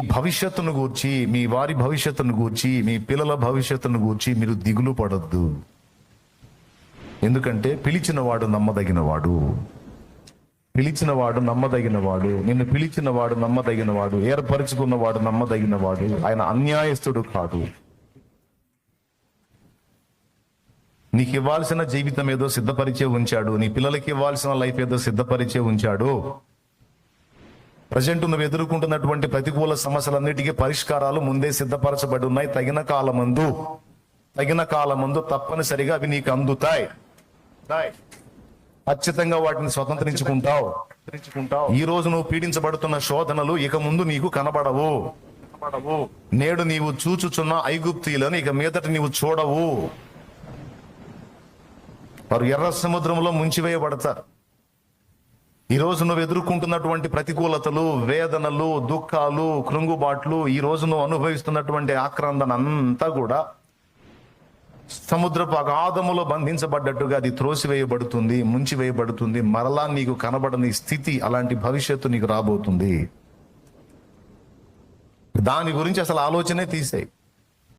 భవిష్యత్తును గూర్చి మీ వారి భవిష్యత్తును గూర్చి మీ పిల్లల భవిష్యత్తును గూర్చి మీరు దిగులు పడద్దు. ఎందుకంటే పిలిచిన వాడు నమ్మదగిన వాడు పిలిచిన వాడు నమ్మదగిన నిన్ను పిలిచిన వాడు నమ్మదగిన వాడు ఏర్పరచుకున్న ఆయన అన్యాయస్తుడు కాదు. నీకు ఇవ్వాల్సిన జీవితం ఏదో సిద్ధపరిచే ఉంచాడు. నీ పిల్లలకి ఇవ్వాల్సిన లైఫ్ ఏదో సిద్ధపరిచే ఉంచాడు. ప్రజెంట్ నువ్వు ఎదుర్కొంటున్నటువంటి ప్రతికూల సమస్యలన్నిటికీ పరిష్కారాలు ముందే సిద్ధపరచబడి ఉన్నాయి. తగిన కాలమందు తగిన కాలమందు తప్పనిసరిగా అవి నీకు అందుతాయి. తాయ్. ఖచ్చితంగా వాటిని స్వతంత్రించుకుంటావు. ఈ రోజు నువ్వు పీడించబడుతున్న శోధనలు ఇక ముందు నీకు కనబడవు. నేడు నీవు చూచుచున్న ఐగుప్తీలను ఇక మీదట నీవు చూడవు. వారు ఎర్ర సముద్రంలో ముంచివేయబడతారు. ఈ నువ్వు ఎదుర్కొంటున్నటువంటి ప్రతికూలతలు వేదనలు దుఃఖాలు కృంగుబాట్లు ఈ నువ్వు అనుభవిస్తున్నటువంటి ఆక్రందన అంతా కూడా సముద్రపు అగాధములో బంధించబడ్డట్టుగా అది త్రోసివేయబడుతుంది ముంచివేయబడుతుంది. మరలా నీకు కనబడని స్థితి అలాంటి భవిష్యత్తు నీకు రాబోతుంది. దాని గురించి అసలు ఆలోచనే తీసేయి.